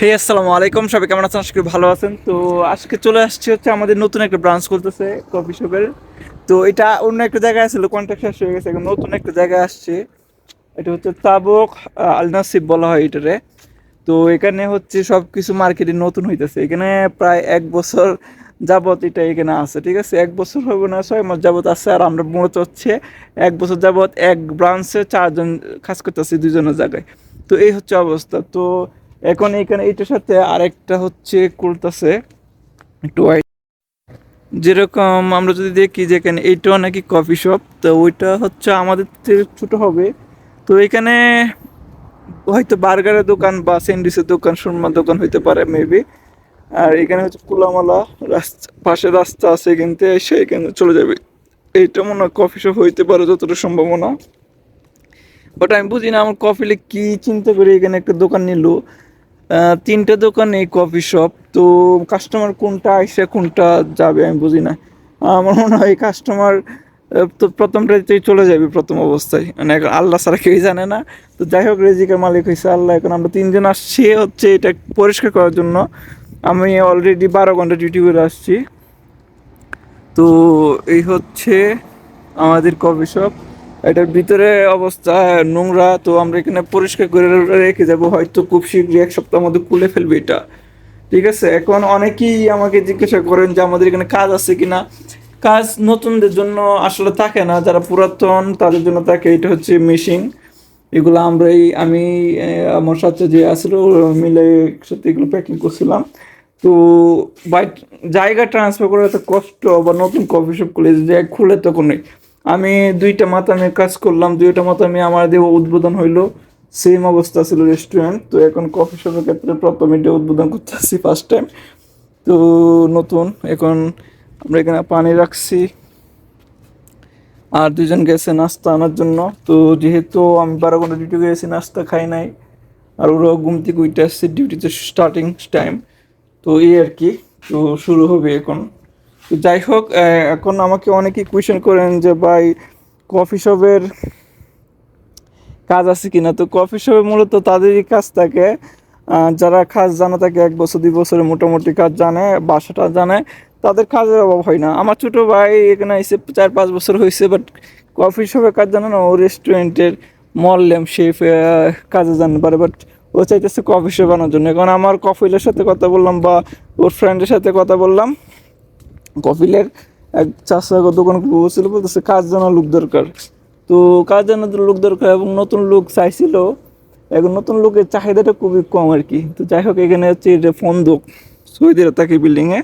হে আসসালামু আলাইকুম সবাই কেমন আছেন? আশা করি ভালো আছেন। তো আজকে চলে আসছে হচ্ছে আমাদের নতুন একটা ব্রাঞ্চ করতেছে কফি শপের তো এটা অন্য একটা জায়গায় ছিল কন্ট্যাক্ট শেষ হয়ে গেছে, এখন নতুন একটা জায়গায় আসছে। এটা হচ্ছে তাবক আলনাসিব বলা হয় এটারে। তো এখানে হচ্ছে সব কিছু মার্কেটে নতুন হইতেছে। এখানে প্রায় এক বছর যাবত এটা এখানে আছে, ঠিক আছে? এক বছর হবে না, ছয় মাস যাবত আছে। আর আমরা মূলত হচ্ছে এক বছর যাবত এক ব্রাঞ্চে চারজন কাজ করতেছি দুজনের জায়গায়। তো এই হচ্ছে অবস্থা। তো এখন এখানে এইটার সাথে আরেকটা হচ্ছে করতেছে একটু। যেরকম আমরা যদি দেখি যে এখানে এইটাও নাকি কফি শপ তো ওইটা হচ্ছে আমাদের থেকে ছোটো হবে। তো এখানে হয়তো বার্গারের দোকান বা স্যান্ডউইচের দোকান, সুরমার দোকান হইতে পারে মেবি আর এখানে হচ্ছে কুলামালা রাস্তা, পাশে রাস্তা আছে এখান থেকে এসে এখানে চলে যাবে। এইটা মনে হয় কফি শপ হইতে পারে, যতটা সম্ভাবনা। বাট আমি বুঝি না আমার কফিলে কি চিন্তা করে এখানে একটা দোকান নিল। তিনটে দোকান, এই কফি শপ তো কাস্টমার কোনটা আসে কোনটা যাবে, আমি বুঝি না। আমার মনে হয় কাস্টমার তো প্রথমটাতেই চলে যাবে প্রথম অবস্থায়। মানে আল্লাহ ছাড়া কেউই জানে না। তো যাই হোক, রেজিকের মালিক হয়েছে আল্লাহ। এখন আমরা তিনজন আসছি, হচ্ছে এটা পরিষ্কার করার জন্য। আমি অলরেডি বারো ঘণ্টা ডিউটি করে আসছি। তো এই হচ্ছে আমাদের কফি শপ এটার ভিতরে অবস্থা, নোংরা, তো আমরা এখানে পরিষ্কার করে রেখে যাব, হয়তো খুব শীঘ্রই এক সপ্তাহের মধ্যে খুলে ফেলবে এটা। ঠিক আছে? এখন অনেকেই আমাকে জিজ্ঞাসা করেন যে আমাদের এখানে কাজ আছে কিনা। কাজ নতুনদের জন্য আসলে থাকে না, যারা পুরাতন তাদের জন্য থাকে, এটা হচ্ছে মেশিন। এগুলো আমরাই, আমি আমার সাথে যে আসলো মিলে একসাথে এগুলো প্যাকিং করছিলাম। তো বাই জায়গা ট্রান্সফার করা এত কষ্ট বা নতুন কফি শপ খুলে যে খুলে তখন নেই আমি দুইটা মাতামে কাজ করলাম, দুইটা মাতামে আমার দিয়ে উদ্বোধন হইল। সেম অবস্থা ছিল রেস্টুরেন্ট তো এখন কফি শপের ক্ষেত্রে প্রথম এটা উদ্বোধন করতেছি ফার্স্ট টাইম তো নতুন, এখন আমরা এখানে পানি রাখছি। আর দুজন গেছে নাস্তা আনার জন্য। তো যেহেতু আমি বারো ঘণ্টা ডিউটি গেছি, নাস্তা খাই নাই। আর ওরাও ঘুম থেকে উঠে আসছে ডিউটিতে স্টার্টিং টাইম তো এই আর কি, তো শুরু হবে এখন। তো যাই হোক এখন আমাকে অনেকেই কোয়েশ্চেন করেন যে, ভাই কফি শপের কাজ আছে কিনা? তো কফি শপে মূলত তাদেরই কাজ থাকে। যারা কাজ জানা থাকে এক বছর, দুই বছরের মোটামুটি কাজ জানে, বাসাটা জানে, তাদের কাজের অভাব হয় না। আমার ছোট ভাই এখানে এসে চার, পাঁচ বছর হয়েছে বাট কফি শপে কাজ জানে না, ও রেস্টুরেন্টের মললেম শেফ কাজে জানতে পারে বাট ও চাইতেছে কফি শপ বানানোর জন্য। এখন আমার কফিলের সাথে কথা বললাম বা ওর ফ্রেন্ডের সাথে কথা বললাম কফিলের এক চাষা দোকান বলছিল বলতেছে কাজ জানা লোক দরকার। তো কাজ জানা লোক দরকার এবং নতুন লোক চাইছিল। এখন নতুন লোকের চাহিদাটা খুবই কম আর কি। তো যাই হোক, এখানে হচ্ছে এটা ফন্দক, সৌদির তাকে বিল্ডিংয়ে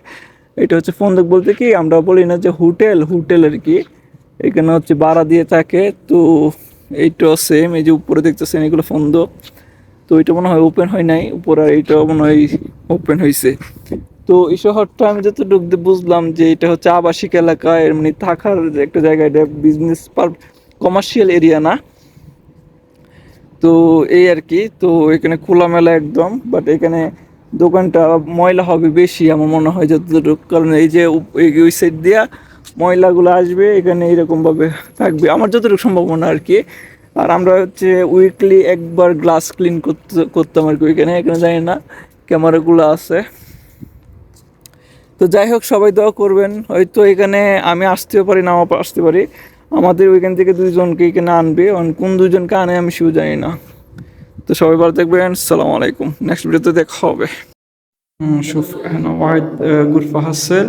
এটা হচ্ছে ফন্দক বলতে কি, আমরা বলি না যে হোটেল হোটেল আর কি। এখানে হচ্ছে ভাড়া দিয়ে থাকে। তো এইটাও সেম এই যে উপরে দেখতেছেন, এগুলো ফন্দক। তো এটা মনে হয় ওপেন হয় নাই, উপরে আর এইটাও মনে হয় ওপেন হয়েছে তো এই শহরটা আমি যতটুকু বুঝলাম যে এটা হচ্ছে আবাসিক এলাকা, এর মানে থাকার একটা জায়গা, এটা বিজনেস পার কমার্শিয়াল এরিয়া না। তো এই আর কি, তো এখানে খোলামেলা একদম বাট এখানে দোকানটা ময়লা হবে বেশি আমার মনে হয় যতটুকু, কারণ এই যে ওই সাইড দিয়া ময়লাগুলো আসবে, এখানে এরকমভাবে থাকবে। আমার যতটুকু সম্ভাবনা আর কি। আর আমরা হচ্ছে উইকলি একবার গ্লাস ক্লিন করতে করতাম আর কি এখানে এখানে জানি না ক্যামেরাগুলো আছে। তো যাই হোক সবাই দোয়া করবেন হয়তো এখানে আমি আসতেও পারি নাও আসতে পারি আমাদের ওইখান থেকে দুইজনকে এখানে আনবে আর কোন দুইজনকে আনে আমি সেও জানি না তো সবাই ভালো থাকবেন সালাম আলাইকুম নেক্সট ভিডিওতে দেখা হবে شوف احنا واحد آه، غرفة هسل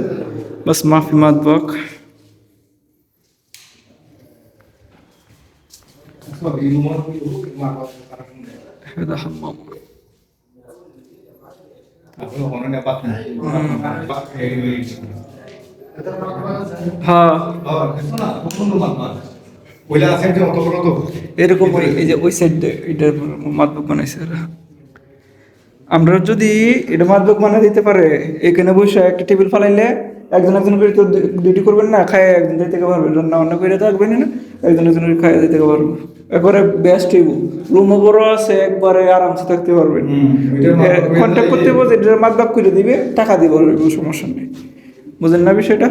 بس ما في مطبخ هذا حمام হ্যাঁ এরকম এই যে ওই সাইড এটা মাদবক বানাইছে আমরা যদি এটা মাদবক বানিয়ে দিতে পারে, এখানে বসে একটা টেবিল ফালাইলে একজন একজন করে তো ডিউটি করবেন না খায় একজন দিতে পারবেন রান্না বান্না করে থাকবেন না। একজন একজনের খাইয়ে দিতে পারব। একবারে বেস্ট হইব। রুমও বড় আছে একবারে আরামসে থাকতে পারবেন কন্ট্যাক্ট করতে বলতে এটা মাদ করে দিবে টাকা দিবে সমস্যা নেই। বুঝেন না বিষয়টা?